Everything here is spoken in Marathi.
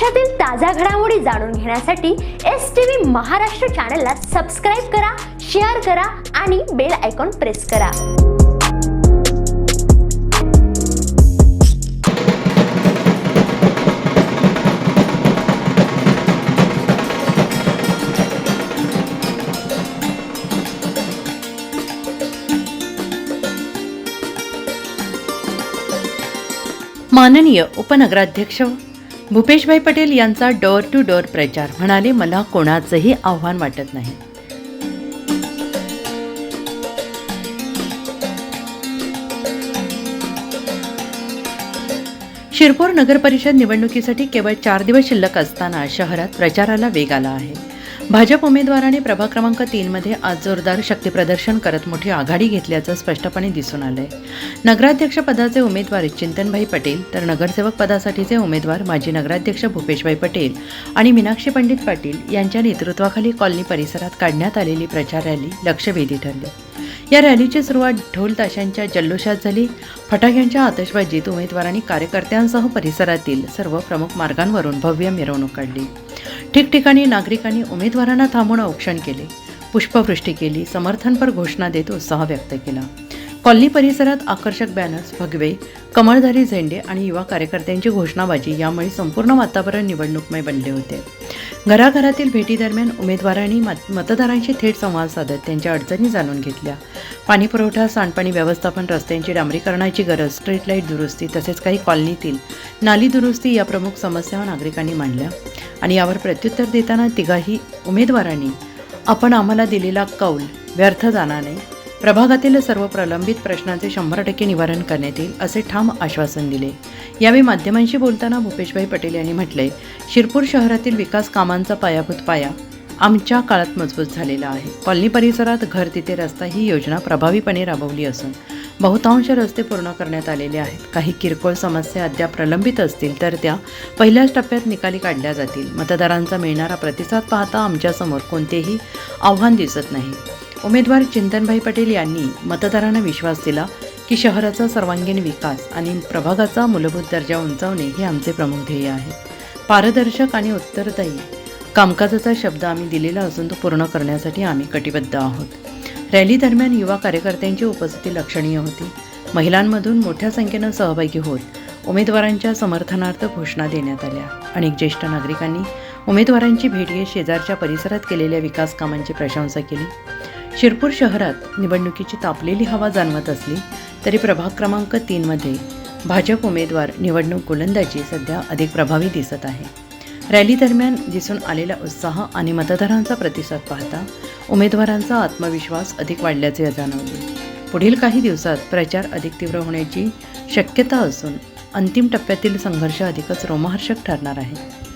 महाराष्ट्रातील ताज्या घडामोडी जाणून घेण्यासाठी एस टी व्ही महाराष्ट्र चॅनलला सबस्क्राईब करा शेअर करा आणि बेल आयकॉन प्रेस करा. माननीय उपनगराध्यक्ष भूपेशभाई पटेल यांचा डोअर टू डोअर प्रचार. म्हणाले मला कोणाचंही आव्हान वाटत नाही. शिरपूर नगरपरिषद निवडणुकीसाठी केवळ चार दिवस शिल्लक असताना शहरात प्रचाराला वेग आला आहे. भाजप उमेदवाराने प्रभाग क्रमांक तीनमध्ये आज जोरदार शक्तीप्रदर्शन करत मोठी आघाडी घेतल्याचं स्पष्टपणे दिसून आलंय. नगराध्यक्ष पदाचे उमेदवार चिंतनभाई पटेल तर नगरसेवक पदासाठीचे उमेदवार माजी नगराध्यक्ष भूपेशभाई पटेल आणि मीनाक्षी पंडित पाटील यांच्या नेतृत्वाखाली कॉलनी परिसरात काढण्यात आलेली प्रचार रॅली लक्षवेधी ठरली. या रॅलीची सुरुवात ढोल ताशांच्या जल्लोषात झाली. फटाक्यांच्या आतषबाजीत उमेदवारांनी कार्यकर्त्यांसह परिसरातील सर्व प्रमुख मार्गांवरून भव्य मिरवणूक काढली. ठिकठिकाणी नागरिकांनी उमेदवारांना थांबवणं औक्षण केले. पुष्पवृष्टी केली समर्थनपर घोषणा देत उत्साह व्यक्त केला. कॉलनी परिसरात आकर्षक बॅनर्स भगवे कमळधारी झेंडे आणि युवा कार्यकर्त्यांची घोषणाबाजी यामुळे संपूर्ण वातावरण निवडणूकमय बनले होते. घराघरातील भेटीदरम्यान उमेदवारांनी मत मतदारांशी थेट संवाद साधत त्यांच्या अडचणी जाणून घेतल्या. पाणीपुरवठा सांडपाणी व्यवस्थापन रस्त्यांची डांबरीकरणाची गरज स्ट्रीट लाइट दुरुस्ती तसेच काही कॉलनीतील नाली दुरुस्ती या प्रमुख समस्या नागरिकांनी मांडल्या. आणि यावर प्रत्युत्तर देताना तिघाही उमेदवारांनी आपण आम्हाला दिलेला कौल व्यर्थ जाणार नाही प्रभागातील सर्व प्रलंबित प्रश्नांचे शंभर टक्के निवारण करण्यात येईल असे ठाम आश्वासन दिले. यावेळी माध्यमांशी बोलताना भूपेशभाई पटेल यांनी म्हटले शिरपूर शहरातील विकास कामांचा पायाभूत पाया आमच्या काळात मजबूत झालेला आहे. कॉलनी परिसरात घर तिथे रस्ता ही योजना प्रभावीपणे राबवली असून बहुतांश रस्ते पूर्ण करण्यात आलेले आहेत. काही किरकोळ समस्या अद्याप प्रलंबित असतील तर त्या पहिल्याच टप्प्यात निकाली काढल्या जातील. मतदारांचा मिळणारा प्रतिसाद पाहता आमच्यासमोर कोणतेही आव्हान दिसत नाही. उमेदवार चिंतनभाई पटेल यांनी मतदारांना विश्वास दिला की शहराचा सर्वांगीण विकास आणि प्रभागाचा मूलभूत दर्जा उंचावणे हे आमचे प्रमुख ध्येय आहे. पारदर्शक आणि उत्तरदायी कामकाजाचा शब्द आम्ही दिलेला असून तो पूर्ण करण्यासाठी आम्ही कटिबद्ध आहोत. रॅली दरम्यान युवा कार्यकर्त्यांची उपस्थिती लक्षणीय होती. महिलांमधून मोठ्या संख्येनं सहभागी होत उमेदवारांच्या समर्थनार्थ घोषणा देण्यात आल्या. अनेक ज्येष्ठ नागरिकांनी उमेदवारांची भेट घेत शेजारच्या परिसरात केलेल्या विकास कामांची प्रशंसा केली. शिरपूर शहरात निवडणुकीची तापलेली हवा जाणवत असली तरी प्रभाग क्रमांक तीनमध्ये भाजप उमेदवार निवडणूक गोलंदाजी सध्या अधिक प्रभावी दिसत आहे. रॅली दरम्यान दिसून आलेला उत्साह आणि मतदारांचा प्रतिसाद पाहता उमेदवारांचा आत्मविश्वास अधिक वाढल्याचे जाणवले. पुढील काही दिवसात प्रचार अधिक तीव्र होण्याची शक्यता असून अंतिम टप्प्यातील संघर्ष अधिकच रोमहर्षक ठरणार आहे.